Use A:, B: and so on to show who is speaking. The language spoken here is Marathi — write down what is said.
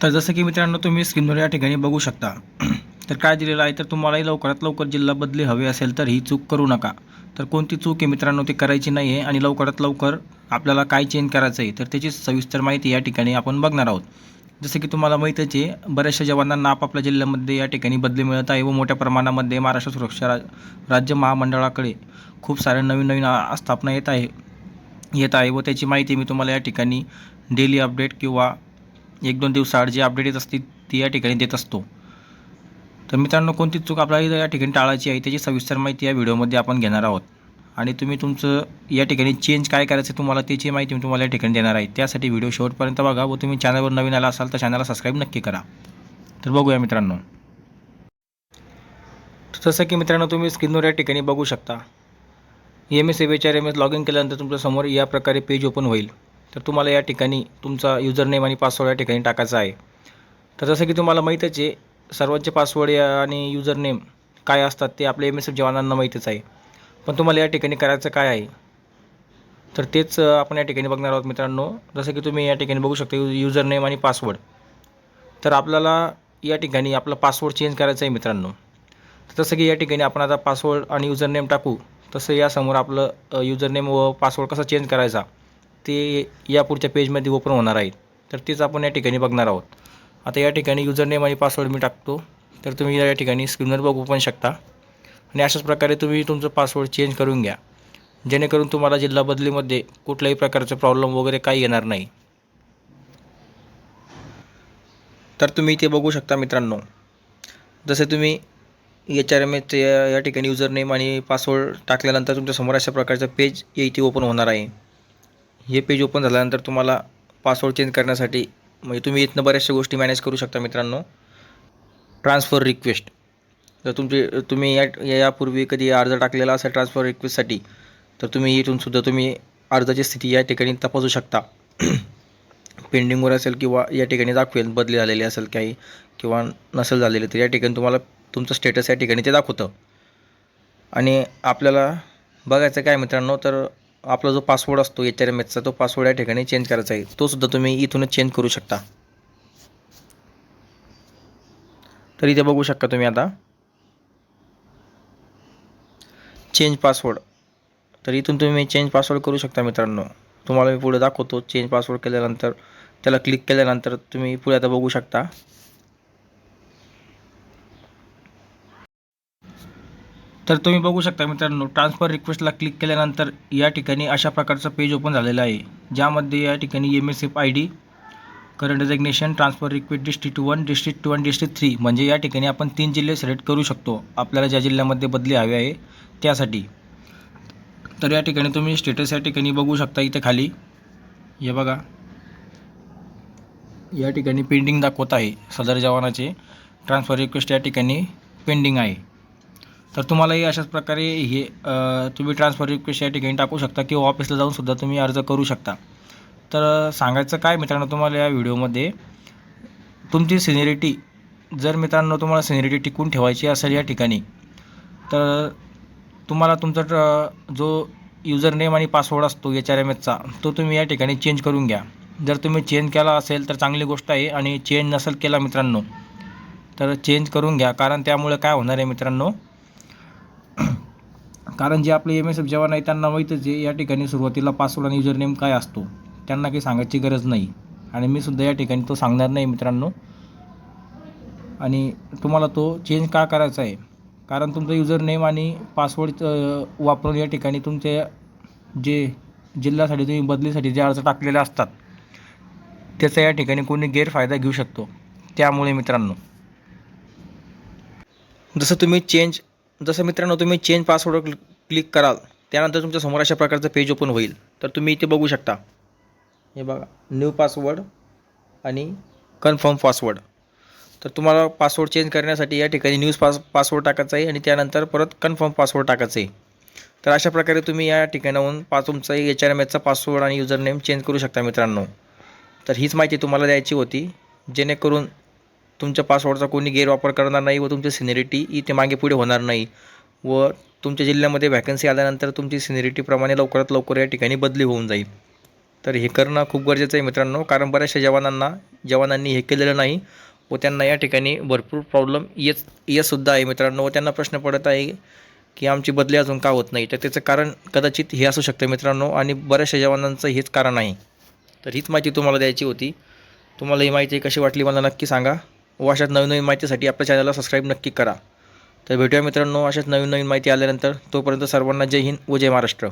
A: तर जसं की मित्रांनो तुम्ही स्क्रीनवर या ठिकाणी बघू शकता. तर काय दिलेलं आहे तर तुम्हालाही लवकरात लवकर जिल्हा बदली हवी असेल तर ही चूक करू नका. तर कोणती चूक आहे मित्रांनो ती करायची नाही आहे आणि लवकरात लवकर आपल्याला काय चेंज करायचं आहे तर त्याची सविस्तर माहिती या ठिकाणी आपण बघणार आहोत. जसं की तुम्हाला माहीतच आहे बऱ्याचशा जवानांना आपापल्या जिल्ह्यामध्ये या ठिकाणी बदली मिळत आहे व मोठ्या प्रमाणामध्ये महाराष्ट्र सुरक्षा रा राज्य महामंडळाकडे खूप साऱ्या नवीन नवीन स्थापना आस्थापना येत आहे येत आहे व त्याची माहिती मी तुम्हाला या ठिकाणी डेली अपडेट किंवा एक दोन दिवसाआड जी अपडेट येत असते ती या ठिकाणी देत असतो. तर मित्रांनो कोणती चूक आपल्याला या ठिकाणी टाळायची आहे त्याची सविस्तर माहिती या व्हिडिओमध्ये आपण घेणार आहोत. आणि तुम्ही तुमचं या ठिकाणी चेंज काय करायचं तुम्हाला त्याची माहिती मी तुम्हाला या ठिकाणी देणार आहे. त्यासाठी व्हिडिओ शेवटपर्यंत बघा व तुम्ही चॅनलवर नवीन आला असाल तर चॅनलला सबस्क्राईब नक्की करा. तर बघूया मित्रांनो. जसं की मित्रांनो तुम्ही स्क्रीनवर या ठिकाणी बघू शकता. M S H R M S log in केल्यानंतर तुमच्यासमोर या प्रकारे पेज ओपन होईल. तर तुम्हाला या ठिकाणी तुमचा युजर नेम आणि पासवर्ड या ठिकाणी टाकायचा आहे. तर जसं की तुम्हाला माहीतच आहे सर्वांचे पासवर्ड आणि युजर नेम काय असतात ते आपल्या एम एस एफ जवानांना माहीतच आहे. पण तुम्हाला या ठिकाणी करायचं काय आहे? तर तेच आपण या ठिकाणी बघणार आहोत मित्रांनो. जसं की तुम्ही या ठिकाणी बघू शकता युजर नेम आणि पासवर्ड तर आपल्याला या ठिकाणी आपला पासवर्ड चेंज करायचा आहे मित्रांनो. तर जसं की या ठिकाणी आपण आता पासवर्ड आणि युजर नेम टाकू तसं यासमोर आपलं युजर नेम व पासवर्ड कसा चेंज करायचा? ते या पुढच्या पेजमध्ये ओपन होणार आहेत. तर तेच आपण या ठिकाणी बघणार आहोत. आता या ठिकाणी युजर नेम आणि पासवर्ड मी टाकतो. तर तुम्ही या ठिकाणी स्क्रीनवर बघू पण शकता. आणि अशाच प्रकारे तुम्ही तुमचं पासवर्ड चेंज करून घ्या. जेणेकरून तुम्हाला जिल्हा बदलीमध्ये कुठल्याही प्रकारचे प्रॉब्लेम वगैरे काही येणार नाही. तर तुम्ही ते बघू शकता मित्रांनो. जसे तुम्ही एच आर एम एच या ठिकाणी युजर नेम आणि पासवर्ड टाकल्यानंतर तुमच्यासमोर अशा प्रकारचं पेज इथे ओपन होणार आहे. हे पेज ओपन झाल्यानंतर तुम्हाला पासवर्ड चेंज करण्यासाठी म्हणजे तुम्ही इथनं बऱ्याचशा गोष्टी मॅनेज करू शकता मित्रांनो. ट्रान्सफर रिक्वेस्ट जर तुमचे तुम्ही या या- यापूर्वी कधी अर्ज टाकलेला असेल ट्रान्सफर रिक्वेस्टसाठी तर तुम्ही इथून सुद्धा तुम्ही अर्जाची स्थिती या ठिकाणी तपासू शकता. पेंडिंगवर असेल किंवा या ठिकाणी दाखवेल बदली झालेली असेल काही किंवा नसेल झालेली तर या ठिकाणी तुम्हाला तुमचं स्टेटस या ठिकाणी ते दाखवतं. आणि आपल्याला बघायचं काय मित्रांनो तर आपला जो पासवर्ड असतो एच आर एम एचचा तो पासवर्ड या ठिकाणी चेंज करायचा आहे. तो सुद्धा तुम्ही इथूनच चेंज करू शकता. तर इथे बघू शकता तुम्ही आता. चेंज पासवर्ड तर इथून तुम्ही चेंज पासवर्ड करू शकता मित्रांनो. तुम्हाला मी पुढे दाखवतो चेंज पासवर्ड केल्यानंतर त्याला क्लिक केल्यानंतर तुम्ही पुढे आता बघू शकता. तर तुम्ही बघू शकता मित्रांनो ट्रान्सफर रिक्वेस्टला क्लिक केल्यानंतर या ठिकाणी अशा प्रकारचं पेज ओपन झालेलं आहे. ज्यामध्ये या ठिकाणी M S F I D current designation transfer request district one district one district three म्हणजे या ठिकाणी आपण तीन जिल्हे सिलेक्ट करू शकतो. आपल्याला ज्या जिल्ह्यामध्ये बदली हवी आहे त्यासाठी. तर या ठिकाणी तुम्ही स्टेटस या ठिकाणी बघू शकता इथे खाली. हे बघा. या ठिकाणी पेंडिंग दाखवत आहे सदर जवानाचे. ट्रान्सफर रिक्वेस्ट या ठिकाणी पेंडिंग आहे. तर तुम्हालाही अशाच प्रकारे हे तुम्ही ट्रान्सफर रिक्वेस्ट या ठिकाणी टाकू शकता किंवा ऑफिसला जाऊनसुद्धा तुम्ही अर्ज करू शकता. तर सांगायचं काय मित्रांनो तुम्हाला या व्हिडिओमध्ये तुमची सिनिरिटी जर मित्रांनो तुम्हाला सिनिरिटी टिकून ठेवायची असेल या ठिकाणी तर तुम्हाला तुमचा ट्र- जो युजर नेम आणि पासवर्ड असतो एच आर एम एचचा तो तुम्ही या ठिकाणी चेंज करून घ्या. जर तुम्ही चेंज केला असेल तर चांगली गोष्ट आहे आणि चेंज नसेल केला मित्रांनो तर चेंज करून घ्या. कारण त्यामुळे काय होणार आहे मित्रांनो? कारण जे आपले एम एस एफ जवान आहे त्यांना माहीतच आहे या ठिकाणी सुरुवातीला पासवर्ड आणि युजर नेम काय असतो त्यांना काही सांगायची गरज नाही. आणि मी सुद्धा या ठिकाणी तो सांगणार नाही मित्रांनो. आणि तुम्हाला तो चेंज का करायचा आहे? कारण तुमचं युजर नेम आणि पासवर्ड वापरून या ठिकाणी तुमचे जे जिल्ह्यासाठी तुम्ही बदलीसाठी जे अर्ज टाकलेले असतात त्याचा या ठिकाणी कोणी गैरफायदा घेऊ शकतो. त्यामुळे मित्रांनो. जसं तुम्ही चेंज जसं मित्रांनो तुम्ही चेंज पासवर्ड क्लिक क्लिक कराल त्यानंतर तुमच्यासमोर अशा प्रकारचं पेज ओपन होईल. तर तुम्ही इथे बघू शकता. हे बघा न्यू पासवर्ड आणि कन्फर्म पासवर्ड तर तुम्हाला पासवर्ड चेंज करण्यासाठी या ठिकाणी न्यूज पास पासवर्ड टाकायचा आहे आणि त्यानंतर परत कन्फर्म पासवर्ड टाकायचं आहे. तर अशा प्रकारे तुम्ही या ठिकाणाहून पा तुमचा एच आर एम एचचा पासवर्ड आणि युजर नेम चेंज करू शकता मित्रांनो. तर हीच माहिती तुम्हाला द्यायची होती. जेणेकरून तुमच्या पासवर्डचा कोणी गैरवापर करणार नाही व तुमची सिनिरिटी इथे मागे पुढे होणार नाही व तुमच्या जिल्ह्यामध्ये व्हॅकन्सी आल्यानंतर तुमची सिनिरिटीप्रमाणे लवकरात लवकर या ठिकाणी बदली होऊन जाईल. तर हे करणं खूप गरजेचं आहे मित्रांनो कारण बऱ्याचशा जवानांना जवानांनी हे केलेलं नाही व त्यांना या ठिकाणी भरपूर प्रॉब्लेम येत येतसुद्धा आहे मित्रांनो. व त्यांना प्रश्न पडत आहे की आमची बदली अजून का होत नाही? तर त्याचं कारण कदाचित हे असू शकतं मित्रांनो आणि बऱ्याचशा जवानांचं हेच कारण आहे. तर हीच माहिती तुम्हाला द्यायची होती. तुम्हाला ही माहिती कशी वाटली मला नक्की सांगा. अशाच नवीन नवीन माहितीसाठी आपल्या चॅनलला सबस्क्राईब नक्की करा. तर भेटूया मित्रांनो अशाच नवीन नवीन माहिती आल्यानंतर तोपर्यंत सर्वांना जय हिंद व जय महाराष्ट्र.